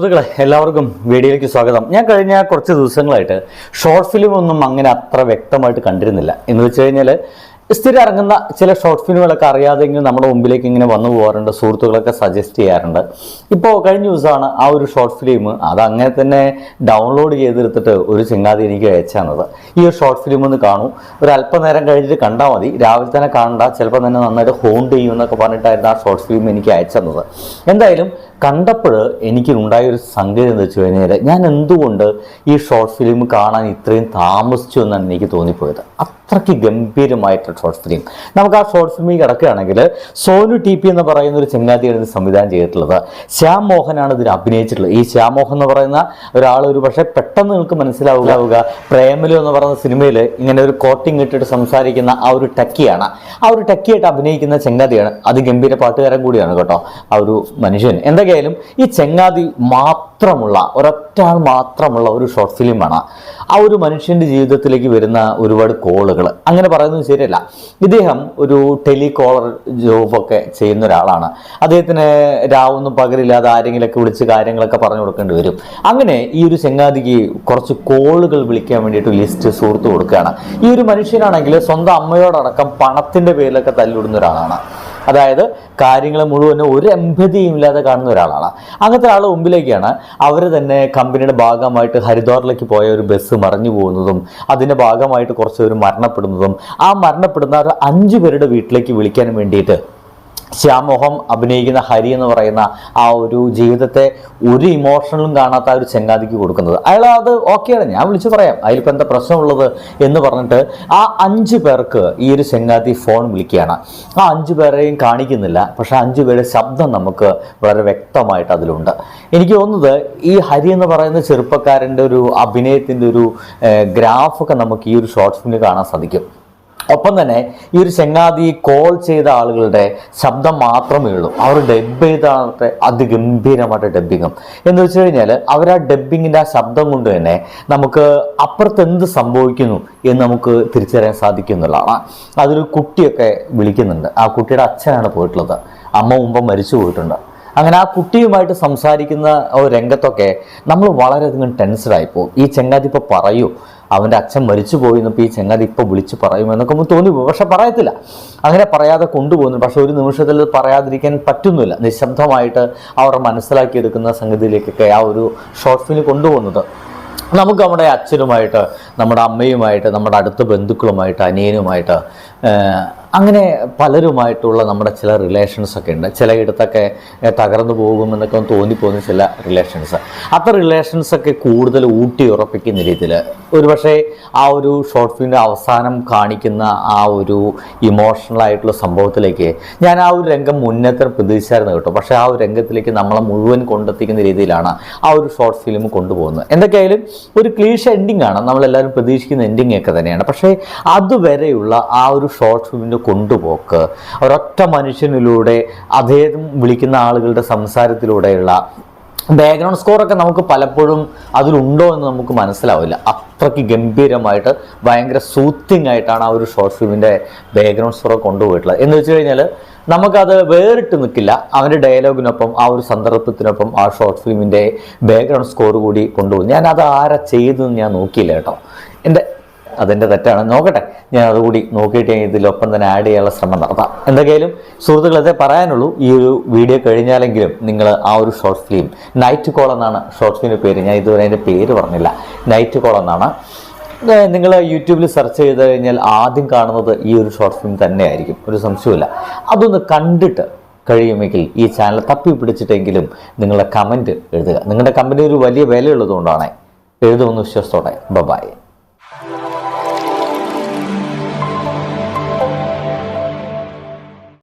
സുഹൃത്തുക്കളെ എല്ലാവർക്കും വീഡിയോയിലേക്ക് സ്വാഗതം. ഞാൻ കഴിഞ്ഞ കുറച്ച് ദിവസങ്ങളായിട്ട് ഷോർട്ട് ഫിലിം ഒന്നും അങ്ങനെ അത്ര വ്യക്തമായിട്ട് കണ്ടിരുന്നില്ല. എന്ന് വെച്ച് കഴിഞ്ഞാൽ സ്ഥിരം ഇറങ്ങുന്ന ചില ഷോർട്ട് ഫിലിമുകളൊക്കെ അറിയാതെ ഇങ്ങനെ നമ്മുടെ മുമ്പിലേക്ക് ഇങ്ങനെ വന്നു പോകാറുണ്ട് സുഹൃത്തുക്കളൊക്കെ സജസ്റ്റ് ചെയ്യാറുണ്ട്. ഇപ്പോൾ കഴിഞ്ഞ ദിവസമാണ് ആ ഒരു ഷോർട്ട് ഫിലിം അത് അങ്ങനെ തന്നെ ഡൗൺലോഡ് ചെയ്തെടുത്തിട്ട് ഒരു ചിങ്ങാതി എനിക്ക് അയച്ചാണത് ഈ ഒരു ഷോർട്ട് ഫിലിം ഒന്ന് കാണൂ. ഒരു അല്പനേരം കഴിഞ്ഞിട്ട് കണ്ടാൽ മതി. രാവിലെ തന്നെ കാണണ്ട ചിലപ്പോൾ തന്നെ നന്നായിട്ട് ഹോണ്ട് ചെയ്യും എന്നൊക്കെ പറഞ്ഞിട്ടായിരുന്നു ആ ഷോർട്ട് ഫിലിം എനിക്ക് അയച്ചത് എന്തായാലും കണ്ടപ്പോൾ എനിക്ക് ഉണ്ടായ ഒരു സംഗതി എന്ന് വെച്ച് കഴിഞ്ഞാൽ ഞാൻ എന്തുകൊണ്ട് ഈ ഷോർട്ട് ഫിലിം കാണാൻ ഇത്രയും താമസിച്ചു എന്നാണ് എനിക്ക് തോന്നിപ്പോയത്. അത്രയ്ക്ക് ഗംഭീരമായിട്ട് ഷോർട്ട് ഫിലിം നമുക്ക് ആ ഷോർട്ട് ഫിലിമിൽ കിടക്കുകയാണെങ്കിൽ സോനു ടി പി എന്ന് പറയുന്ന ഒരു ചങ്ങാതിയാണ് ഇത് സംവിധാനം ചെയ്തിട്ടുള്ളത്. ശ്യാം മോഹനാണ് ഇതിൽ അഭിനയിച്ചിട്ടുള്ളത്. ഈ ശ്യാം മോഹൻ എന്ന് പറയുന്ന ഒരാൾ ഒരു പക്ഷേ പെട്ടെന്ന് നിങ്ങൾക്ക് മനസ്സിലാവുക പ്രേമലു എന്ന് പറയുന്ന സിനിമയിൽ ഇങ്ങനെ ഒരു കോട്ടിങ് ഇട്ടിട്ട് സംസാരിക്കുന്ന ആ ഒരു ടക്കിയാണ്. ആ ഒരു ടക്കിയായിട്ട് അഭിനയിക്കുന്ന ചങ്ങാതിയാണ്. അത് ഗംഭീര പാട്ടുകാരൻ കൂടിയാണ് കേട്ടോ. ആ ഒരു മനുഷ്യൻ. എന്തൊക്കെയായാലും ഈ ചെങ്ങാതി മാത്രമുള്ള ഒരൊറ്റ ആൾ മാത്രമുള്ള ഒരു ഷോർട്ട് ഫിലിമാണ് ആ ഒരു മനുഷ്യന്റെ ജീവിതത്തിലേക്ക് വരുന്ന ഒരുപാട് കോളുകൾ അങ്ങനെ പറയുന്നത് ശരിയല്ല. ഇദ്ദേഹം ഒരു ടെലികോളർ ജോബൊക്കെ ചെയ്യുന്ന ഒരാളാണ്. അദ്ദേഹത്തിന് രാവൊന്നും പകരില്ലാതെ ആരെങ്കിലൊക്കെ വിളിച്ച് കാര്യങ്ങളൊക്കെ പറഞ്ഞു കൊടുക്കേണ്ടി വരും. അങ്ങനെ ഈ ഒരു ചെങ്ങാതിക്ക് കുറച്ച് കോളുകൾ വിളിക്കാൻ വേണ്ടിയിട്ട് ലിസ്റ്റ് സുഹൃത്ത് കൊടുക്കുകയാണ്. ഈ ഒരു മനുഷ്യനാണെങ്കിൽ സ്വന്തം അമ്മയോടടക്കം പണത്തിന്റെ പേരിലൊക്കെ തല്ലിവിടുന്ന ഒരാളാണ്. അതായത് കാര്യങ്ങൾ മുഴുവൻ ഒരു എമ്പതിയും ഇല്ലാതെ കാണുന്ന ഒരാളാണ്. അങ്ങനത്തെ ഒരാൾ മുമ്പിലേക്കാണ് അവർ തന്നെ കമ്പനിയുടെ ഭാഗമായിട്ട് ഹരിദ്വാറിലേക്ക് പോയ ഒരു ബസ് മറിഞ്ഞു പോകുന്നതും അതിന്റെ ഭാഗമായിട്ട് കുറച്ച് പേര് മരണപ്പെടുന്നതും ആ മരണപ്പെടുന്ന ഒരു അഞ്ചു പേരുടെ വീട്ടിലേക്ക് വിളിക്കാൻ വേണ്ടിയിട്ട് ശ്യാമോഹം അഭിനയിക്കുന്ന ഹരി എന്ന് പറയുന്ന ആ ഒരു ജീവിതത്തെ ഒരു ഇമോഷണലും കാണാത്ത ഒരു ചെങ്ങാതിക്ക് കൊടുക്കുന്നത്. അയാൾ അത് ഓക്കെയാണ് ഞാൻ വിളിച്ചു പറയാം. അതിലിപ്പോൾ എന്താ പ്രശ്നമുള്ളത് എന്ന് പറഞ്ഞിട്ട് ആ അഞ്ച് പേർക്ക് ഈ ഒരു ചെങ്ങാതി ഫോൺ വിളിക്കുകയാണ്. ആ അഞ്ച് പേരെയും കാണിക്കുന്നില്ല. പക്ഷെ അഞ്ച് പേരുടെ ശബ്ദം നമുക്ക് വളരെ വ്യക്തമായിട്ട് അതിലുണ്ട്. എനിക്ക് തോന്നുന്നത് ഈ ഹരി എന്ന് പറയുന്ന ചെറുപ്പക്കാരന്റെ ഒരു അഭിനയത്തിന്റെ ഒരു ഗ്രാഫൊക്കെ നമുക്ക് ഈ ഒരു ഷോർട്ട് ഫിലിമിൽ കാണാൻ സാധിക്കും. ഒപ്പം തന്നെ ഈ ഒരു ചെങ്ങാതി കോൾ ചെയ്ത ആളുകളുടെ ശബ്ദം മാത്രമേ ഉള്ളൂ അവർ ഡബ് ചെയ്താണത്തെ അതിഗംഭീരമായിട്ട് ഡബ്ബിങ്ങും എന്ന് വെച്ച് കഴിഞ്ഞാൽ അവർ ആ ഡബ്ബിങ്ങിന്റെ ആ ശബ്ദം കൊണ്ട് തന്നെ നമുക്ക് അപ്പുറത്ത് എന്ത് സംഭവിക്കുന്നു എന്ന് നമുക്ക് തിരിച്ചറിയാൻ സാധിക്കും എന്നുള്ളതാണ്. അതിലൊരു കുട്ടിയൊക്കെ വിളിക്കുന്നുണ്ട്. ആ കുട്ടിയുടെ അച്ഛനാണ് പോയിട്ടുള്ളത്. അമ്മ മുമ്പ് മരിച്ചു പോയിട്ടുണ്ട്. അങ്ങനെ ആ കുട്ടിയുമായിട്ട് സംസാരിക്കുന്ന ഒരു രംഗത്തൊക്കെ നമ്മൾ വളരെയധികം ടെൻസ്ഡായി പോകും. ഈ ചെങ്ങാതി ഇപ്പോൾ പറയൂ അവന്റെ അച്ഛൻ മരിച്ചു പോയി എന്നപ്പോൾ ഈ ചെങ്ങാതി ഇപ്പോൾ വിളിച്ച് പറയുമെന്നൊക്കെ നമുക്ക് തോന്നി പക്ഷെ പറയത്തില്ല. അങ്ങനെ പറയാതെ കൊണ്ടുപോകുന്നു. പക്ഷെ ഒരു നിമിഷത്തിൽ പറയാതിരിക്കാൻ പറ്റുന്നില്ല. നിശബ്ദമായിട്ട് അവർ മനസ്സിലാക്കിയെടുക്കുന്ന സംഗതിയിലേക്കൊക്കെ ആ ഒരു ഷോർട്ട് ഫിലിം കൊണ്ടുപോകുന്നത്. നമുക്ക് നമ്മുടെ അച്ഛനുമായിട്ട് നമ്മുടെ അമ്മയുമായിട്ട് നമ്മുടെ അടുത്ത ബന്ധുക്കളുമായിട്ട് അനിയനുമായിട്ട് അങ്ങനെ പലരുമായിട്ടുള്ള നമ്മുടെ ചില റിലേഷൻസ് ഒക്കെ ഉണ്ട്. ചിലയിടത്തൊക്കെ തകർന്നു പോകുമെന്നൊക്കെ തോന്നിപ്പോകുന്ന ചില റിലേഷൻസ് അത്ര റിലേഷൻസ് ഒക്കെ കൂടുതൽ ഊട്ടി ഉറപ്പിക്കുന്ന രീതിയിൽ ഒരുപക്ഷെ ആ ഒരു ഷോർട്ട് ഫിലിമിന്റെ അവസാനം കാണിക്കുന്ന ആ ഒരു ഇമോഷണൽ ആയിട്ടുള്ള സംഭവത്തിലേക്ക് ഞാൻ ആ ഒരു രംഗം മുന്നേറ്റം പ്രതീക്ഷിച്ചായിരുന്നു കേട്ടോ. പക്ഷേ ആ ഒരു രംഗത്തിലേക്ക് നമ്മളെ മുഴുവൻ കൊണ്ടെത്തിക്കുന്ന രീതിയിലാണ് ആ ഒരു ഷോർട്ട് ഫിലിം കൊണ്ടുപോകുന്നത്. എന്തൊക്കെയായാലും ഒരു ക്ലീഷ എൻഡിങ് ആണ്. നമ്മളെല്ലാവരും പ്രതീക്ഷിക്കുന്ന എൻഡിങ് ഒക്കെ തന്നെയാണ്. പക്ഷേ അതുവരെയുള്ള ആ ഒരു ഷോർട്ട് ഫിലിമിന്റെ കൊണ്ടുപോക്ക്. ഒരൊറ്റ മനുഷ്യനിലൂടെ അദ്ദേഹം വിളിക്കുന്ന ആളുകളുടെ സംസാരത്തിലൂടെയുള്ള ബാക്ക്ഗ്രൗണ്ട് സ്കോറൊക്കെ നമുക്ക് പലപ്പോഴും അതിലുണ്ടോ എന്ന് നമുക്ക് മനസ്സിലാവില്ല. അത്രയ്ക്ക് ഗംഭീരമായിട്ട് ഭയങ്കര സൂത്തിങ് ആയിട്ടാണ് ആ ഒരു ഷോർട്ട് ഫിലിമിന്റെ ബാക്ക്ഗ്രൗണ്ട് സ്കോർ കൊണ്ടുപോയിട്ടുള്ളത്. എന്ന് വെച്ച് കഴിഞ്ഞാൽ നമുക്കത് വേറിട്ട് നിൽക്കില്ല. അവന്റെ ഡയലോഗിനൊപ്പം ആ ഒരു സന്ദർഭത്തിനൊപ്പം ആ ഷോർട്ട് ഫിലിമിന്റെ ബാക്ക്ഗ്രൗണ്ട് സ്കോർ കൂടി കൊണ്ടുപോകും. ഞാൻ അത് ആരാ ചെയ്തെന്ന് ഞാൻ നോക്കിയില്ല കേട്ടോ. അതെന്റെ തെറ്റാണ്. നോക്കട്ടെ ഞാൻ അതുകൂടി നോക്കിയിട്ട് ഇതിലൊപ്പം തന്നെ ആഡ് ചെയ്യാനുള്ള ശ്രമം നടത്താം. എന്തൊക്കെയാലും സുഹൃത്തുക്കളെ പറയാനുള്ളൂ ഈ ഒരു വീഡിയോ കഴിഞ്ഞാലെങ്കിലും നിങ്ങൾ ആ ഒരു ഷോർട്ട് ഫിലിം നൈറ്റ് കോൾ എന്നാണ് ഷോർട്ട് ഫിലിമിന്റെ പേര്. ഞാൻ ഇതുവരെ അതിന്റെ പേര് പറഞ്ഞില്ല. നൈറ്റ് കോൾ എന്നാണ്. നിങ്ങൾ യൂട്യൂബിൽ സെർച്ച് ചെയ്ത് കഴിഞ്ഞാൽ ആദ്യം കാണുന്നത് ഈ ഒരു ഷോർട്ട് ഫിലിം തന്നെയായിരിക്കും. ഒരു സംശയമില്ല അതൊന്ന് കണ്ടിട്ട് കഴിയുമെങ്കിൽ ഈ ചാനൽ തപ്പി പിടിച്ചിട്ടെങ്കിലും നിങ്ങളുടെ കമന്റ് എഴുതുക. നിങ്ങളുടെ കമന്റ് ഒരു വലിയ വിലയുള്ളതുകൊണ്ടാണ്. എഴുതുമെന്ന് വിശ്വാസത്തോടെ ബബായ്